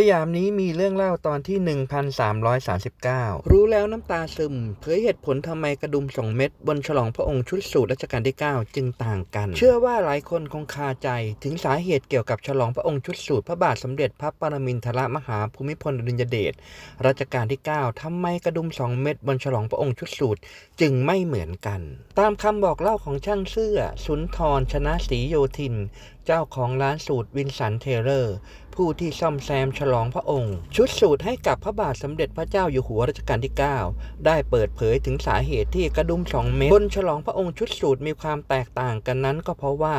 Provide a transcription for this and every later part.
สยามนี้มีเรื่องเล่าตอนที่ 1339 รู้แล้วน้ำตาซึมเผยเหตุผลทำไมกระดุมสองเม็ดบนฉลองพระองค์ชุดสูตรรัชกาลที่ 9 จึงต่างกัน เชื่อว่าหลายคนคงคาใจถึงสาเหตุเกี่ยวกับฉลองพระองค์ชุดสูตรพระบาทสมเด็จพระปรมินทรมหาภูมิพลอดุลยเดชรัชกาลที่ 9 ทำไมกระดุมสองเม็ดบนฉลองพระองค์ชุดสูตรจึงไม่เหมือนกัน ตามคำบอกเล่าของช่างเสื้อ สุนทรชนะศรีโยธิน เจ้าของร้านสูตรวินสันเทเลอร์ ผู้ที่ซ่อมแซมฉลองพระองค์ ชุดสูตรให้กับพระบาทสมเด็จพระเจ้าอยู่หัวรัชกาลที่ 9 ได้เปิดเผยถึงสาเหตุที่กระดุมสองเม็ดบนฉลองพระองค์ชุดสูตรมีความแตกต่างกันนั้นก็เพราะว่า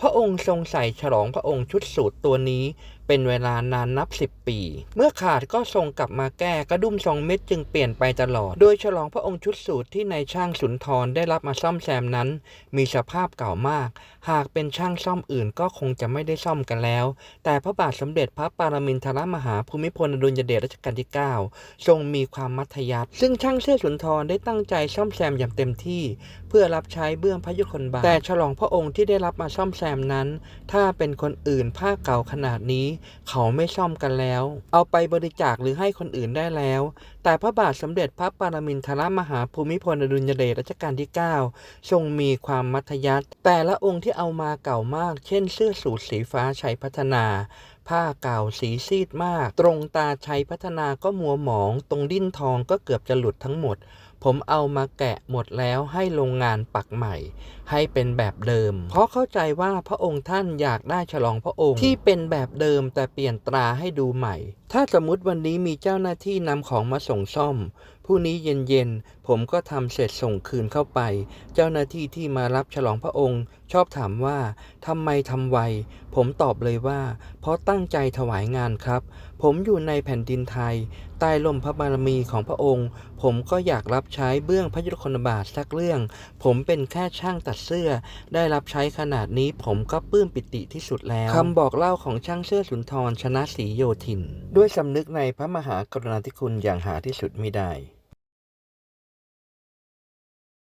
พระองค์ทรงใส่ฉลองพระองค์ชุดสูตรตัวนี้ เป็นเวลานานนับ 10 ปี เมื่อขาดก็ทรงกลับมาแก้กระดุมสองเม็ดจึงเปลี่ยนไปตลอด โดยฉลองพระองค์ชุดสูตรที่นายช่างสุนทรได้รับมาซ่อมแซมนั้น มีสภาพเก่ามาก หากเป็นช่างซ่อมอื่นก็คงจะไม่ได้ซ่อมกันแล้ว แต่พระบาทสมเด็จพระปรมินทรมหาภูมิพลอดุลยเดชรัชกาลที่ 9 ทรงมีความมัธยัสถ์ซึ่งช่างเสื้อสุนทรได้ตั้งใจซ่อมแซมอย่างเต็มที่ เพื่อรับใช้เบื้องพระยุคลบาทแต่ฉลองพระองค์ที่ได้รับมาซ่อมแซมนั้น ถ้าเป็นคนอื่นผ้าเก่าขนาดนี้เขาไม่ซ่อมกันแล้ว เอาไปบริจาคหรือให้คนอื่นได้แล้ว แต่พระบาทสมเด็จพระปรมินทรมหาภูมิพลอดุลยเดชรัชกาลที่ 9 ทรงมีความมัธยัสถ์แต่ละองค์ที่เอามาเก่ามาก เช่น เสื้อสูทสีฟ้าชัยพัฒนาผ้าเก่าสีซีดมาก ตรงตาชัยพัฒนาก็มัวหมอง ตรงดิ้นทองก็เกือบจะหลุดทั้งหมด ผมเอามาแกะหมดแล้วให้โรงงานปักใหม่ ให้เป็นแบบเดิม เพราะเข้าใจว่าพระองค์ท่านอยากได้ฉลองพระองค์ ที่เป็นแบบเดิมแต่เปลี่ยนตราให้ดูใหม่ ถ้าสมมติวันนี้มีเจ้าหน้าที่นำของมาส่งซ่อมผู้นี้เย็นๆ ผมก็ทำเสร็จส่งคืนเข้าไป เจ้าหน้าที่ที่มารับฉลองพระองค์ ชอบถามว่าทำไมทำไว ผมตอบเลยว่า เพราะตั้งใจถวายงานครับ ผมอยู่ในแผ่นดินไทย ใต้ลมพระบารมีของพระองค์ ผมก็อยากรับใช้เบื้องพระยุคลบาทสักเรื่อง ผมเป็นแค่ช่างตัดเสื้อ ได้รับใช้ขนาดนี้ผมก็ปลื้มปิติที่สุดแล้วคำบอกเล่าของช่างเสื้อสุนทรชนะศรีโยธิน ด้วยสำนึกในพระมหากรุณาธิคุณอย่างหาที่สุดมิได้